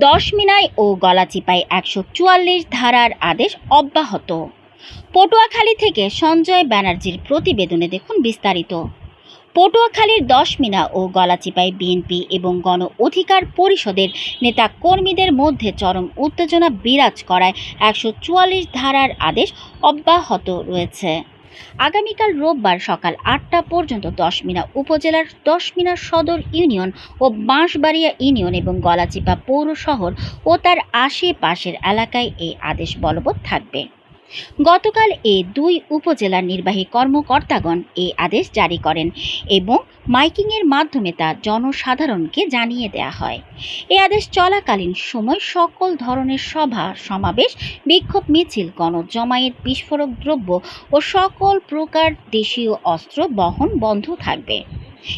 দশমিনায় ও গলাচিপায় একশো চুয়াল্লিশ ধারার আদেশ অব্যাহত। পটুয়াখালী থেকে সঞ্জয় ব্যানার্জির প্রতিবেদনে দেখুন বিস্তারিত। পটুয়াখালীর দশমিনা ও গলাচিপায় বিএনপি এবং গণ অধিকার পরিষদের নেতা কর্মীদের মধ্যে চরম উত্তেজনা বিরাজ করায় একশো চুয়াল্লিশ ধারার আদেশ অব্যাহত রয়েছে। আগামীকাল রোববার সকাল আটটা পর্যন্ত দশমিনা উপজেলার দশমিনা সদর ইউনিয়ন ও বাঁশবাড়িয়া ইউনিয়ন এবং গলাচিপা পৌর শহর ও তার আশেপাশের এলাকায় এই আদেশ বলবৎ থাকবে। গতকাল এ দুই উপজেলার নির্বাহী কর্মকর্তাগণ এই আদেশ জারি করেন এবং মাইকিংয়ের মাধ্যমে তা জনসাধারণকে জানিয়ে দেওয়া হয়। এই আদেশ চলাকালীন সময় সকল ধরনের সভা, সমাবেশ, বিক্ষোভ, মিছিল, গণজমায়েত, বিস্ফোরক দ্রব্য ও সকল প্রকার দেশীয় অস্ত্র বহন বন্ধ থাকবে।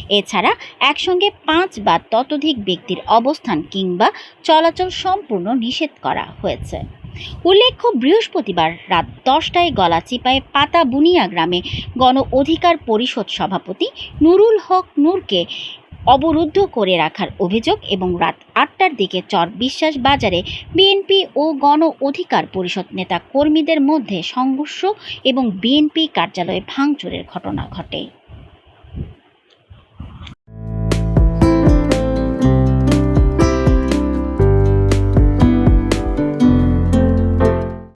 এছাড়া একসঙ্গে পাঁচ বা ততোধিক ব্যক্তির অবস্থান কিংবা চলাচল সম্পূর্ণ নিষেধ করা হয়েছে। উল্লেখ্য, বৃহস্পতিবার রাত দশটায় গলাচিপায় পাতা বুনিয়া গ্রামে গণ অধিকার পরিষদ সভাপতি নুরুল হক নূরকে অবরুদ্ধ করে রাখার অভিযোগ এবং রাত আটটার দিকে চর বিশ্বাস বাজারে বিএনপি ও গণ অধিকার পরিষদ নেতা কর্মীদের মধ্যে সংঘর্ষ এবং বিএনপি কার্যালয়ে ভাঙচুরের ঘটনা ঘটে।